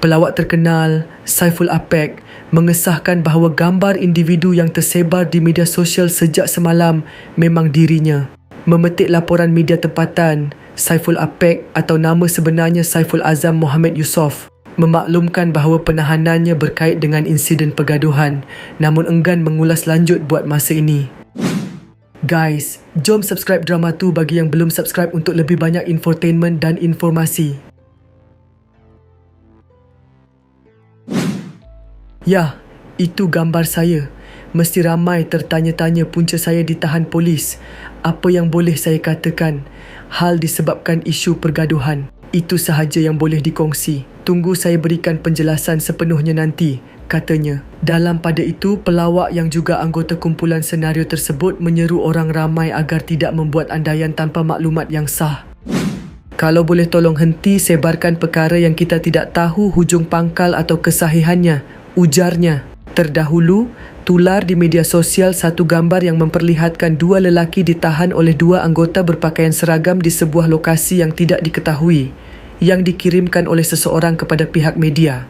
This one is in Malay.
Pelawak terkenal, Saiful Apek, mengesahkan bahawa gambar individu yang tersebar di media sosial sejak semalam memang dirinya. Memetik laporan media tempatan, Saiful Apek atau nama sebenarnya Saiful Azam Muhammad Yusof memaklumkan bahawa penahanannya berkait dengan insiden pergaduhan namun enggan mengulas lanjut buat masa ini. Guys, jom subscribe drama tu bagi yang belum subscribe untuk lebih banyak infotainment dan informasi. Ya, itu gambar saya. Mesti ramai tertanya-tanya punca saya ditahan polis. Apa yang boleh saya katakan? Hal disebabkan isu pergaduhan. Itu sahaja yang boleh dikongsi. Tunggu saya berikan penjelasan sepenuhnya nanti, katanya. Dalam pada itu, pelawak yang juga anggota kumpulan senario tersebut menyeru orang ramai agar tidak membuat andaian tanpa maklumat yang sah. Kalau boleh tolong henti sebarkan perkara yang kita tidak tahu hujung pangkal atau kesahihannya, Ujarnya, terdahulu tular di media sosial satu gambar yang memperlihatkan dua lelaki ditahan oleh dua anggota berpakaian seragam di sebuah lokasi yang tidak diketahui yang dikirimkan oleh seseorang kepada pihak media.